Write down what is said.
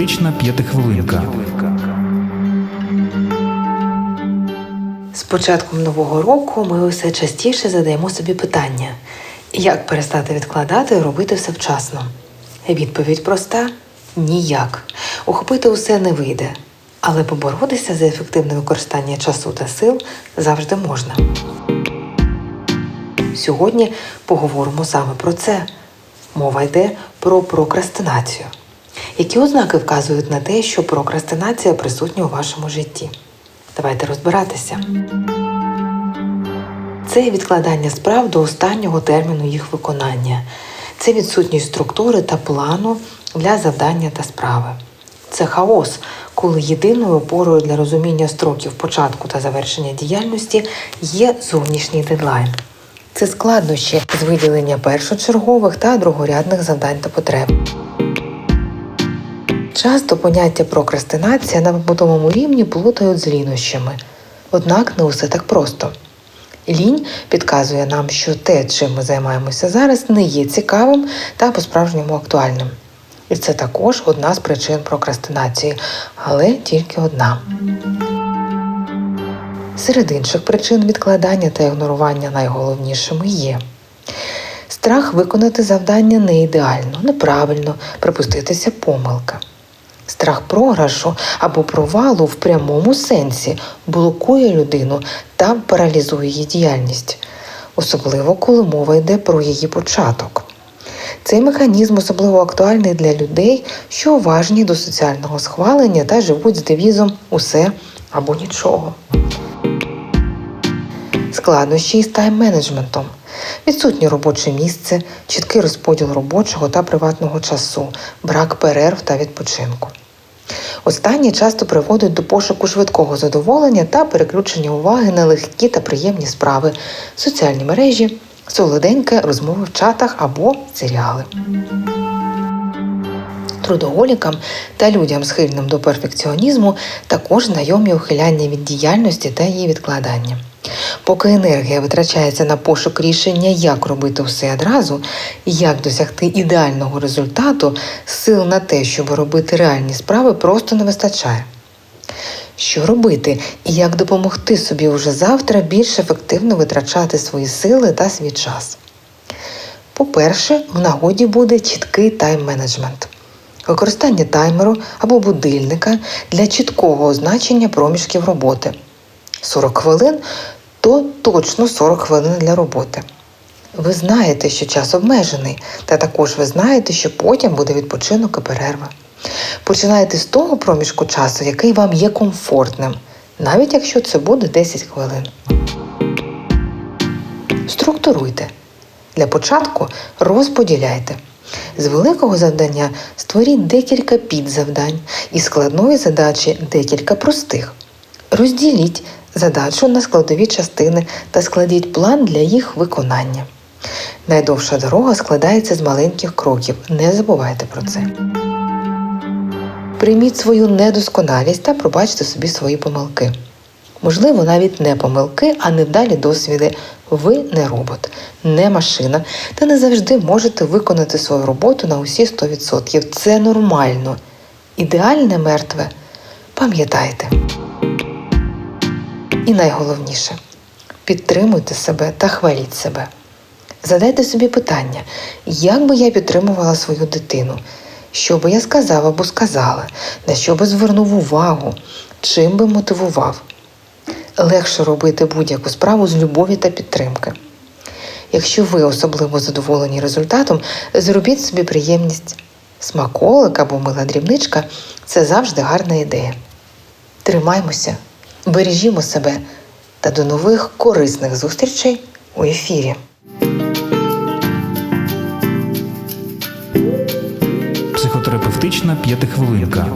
Психотерапевтична п'ятихвилинка. З початком нового року ми усе частіше задаємо собі питання, як перестати відкладати і робити все вчасно. Відповідь проста ніяк. Ухопити усе не вийде, але поборотися за ефективне використання часу та сил завжди можна. Сьогодні поговоримо саме про це. Мова йде про прокрастинацію. Які ознаки вказують на те, що прокрастинація присутня у вашому житті? Давайте розбиратися. Це відкладання справ до останнього терміну їх виконання. Це відсутність структури та плану для завдання та справи. Це хаос, коли єдиною опорою для розуміння строків початку та завершення діяльності є зовнішній дедлайн. Це складнощі з виділення першочергових та другорядних завдань та потреб. Часто поняття прокрастинація на побутовому рівні плутають з лінощами. Однак не усе так просто. Лінь підказує нам, що те, чим ми займаємося зараз, не є цікавим та по-справжньому актуальним. І це також одна з причин прокрастинації, але тільки одна. Серед інших причин відкладання та ігнорування найголовнішими є страх виконати завдання не ідеально, неправильно, припуститися помилка. Страх програшу або провалу в прямому сенсі блокує людину та паралізує її діяльність, особливо коли мова йде про її початок. Цей механізм особливо актуальний для людей, що уважні до соціального схвалення та живуть з девізом усе або нічого. Складнощі із тайм-менеджментом, відсутнє робоче місце, чіткий розподіл робочого та приватного часу, брак перерв та відпочинку. Останнє часто приводить до пошуку швидкого задоволення та переключення уваги на легкі та приємні справи, соціальні мережі, солоденьке розмови в чатах або серіали. Трудоголікам та людям, схильним до перфекціонізму, також знайомі ухиляння від діяльності та її відкладання. Поки енергія витрачається на пошук рішення, як робити все одразу як досягти ідеального результату, сил на те, щоб робити реальні справи, просто не вистачає. Що робити і як допомогти собі вже завтра більш ефективно витрачати свої сили та свій час? По-перше, в нагоді буде чіткий тайм-менеджмент. Використання таймеру або будильника для чіткого означення проміжків роботи. 40 хвилин то точно 40 хвилин для роботи. Ви знаєте, що час обмежений, та також ви знаєте, що потім буде відпочинок і перерва. Починайте з того проміжку часу, який вам є комфортним, навіть якщо це буде 10 хвилин. Структуруйте. Для початку розподіляйте. З великого завдання створіть декілька підзавдань і складної задачі декілька простих. Розділіть задачу на складові частини та складіть план для їх виконання. Найдовша дорога складається з маленьких кроків. Не забувайте про це. Прийміть свою недосконалість та пробачте собі свої помилки. Можливо, навіть не помилки, а невдалі досвіди. Ви не робот, не машина, та не завжди можете виконати свою роботу на усі 100%. Це нормально. Ідеальне мертве. Пам'ятайте. І найголовніше підтримуйте себе та хваліть себе. Задайте собі питання, як би я підтримувала свою дитину, що би я сказав або сказала, на що би звернув увагу, чим би мотивував. Легше робити будь-яку справу з любові та підтримки. Якщо ви особливо задоволені результатом, зробіть собі приємність. Смаколик або мила дрібничка це завжди гарна ідея. Тримаймося, бережімо себе та до нових корисних зустрічей у ефірі. Психотерапевтична п'ятихвилинка.